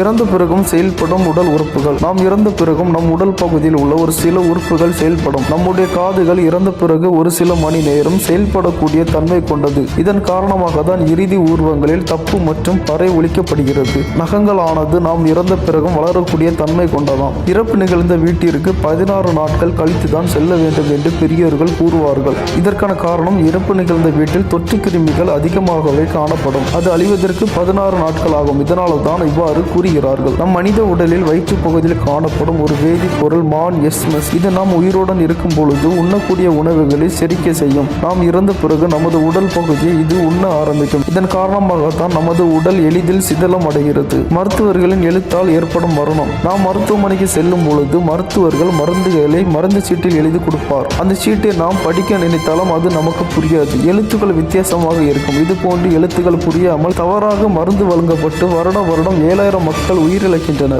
இறந்த பிறகும் செயல்படும் உடல் உறுப்புகள். நாம் இறந்த பிறகும் நம் உடல் பகுதியில் உள்ள ஒரு சில உறுப்புகள் செயல்படும். நம்முடைய காதுகள் இறந்த பிறகு ஒரு சில மணி நேரம் செயல்படக்கூடிய தன்மை கொண்டது. இதன் காரணமாக தான் இறுதி ஊர்வங்களில் தப்பு மற்றும் பறை ஒழிக்கப்படுகிறது. நகங்கள் ஆனது நாம் இறந்த பிறகும் வளரக்கூடிய தன்மை கொண்டதாம். இறப்பு நிகழ்ந்த வீட்டிற்கு பதினாறு நாட்கள் கழித்து தான் செல்ல வேண்டும் என்று பெரியோர்கள் கூறுவார்கள். இதற்கான காரணம் இறப்பு நிகழ்ந்த வீட்டில் தொற்று கிருமிகள் அதிகமாகவே காணப்படும். அது அழிவதற்கு பதினாறு நாட்கள் ஆகும். இதனால்தான் தான் இவ்வாறு கூறுகிறார்கள். நம் மனித உடலில் வயிற்று பகுதியில் காணப்படும் ஒரு வேதிப்பொருள் மான் எஸ்மஸ். இது நாம் உயிருடன் இருக்கும் பொழுது உண்ணக்கூடிய உணவுகளை செரிக்க செய்யும். நாம் இறந்த பிறகு நமது உடல் பகுதியை இது உண்ண ஆரம்பிக்கும். இதன் காரணமாகத்தான் நமது உடல் எளிதில் சிதலம் அடைகிறது. மருத்துவர்களின் எழுத்தால் ஏற்படும் மரணம். நாம் மருத்துவமனைக்கு செல்லும் பொழுது மருத்துவர்கள் மருந்துகளை மருந்து சீட்டில் எழுதி கொடுப்பார். அந்த சீட்டை நாம் படிக்க நினைத்தாலும் அது நமக்கு புரியாது. எழுத்துக்கள் வித்தியாசமாக இருக்கும். இது போன்று எழுத்துக்கள் புரியாமல் தவறாக மருந்து வழங்கப்பட்டு வருடம் வருடம் ஏழாயிரம் மக்கள் மக்கள் உயிரிழக்கின்றனர்.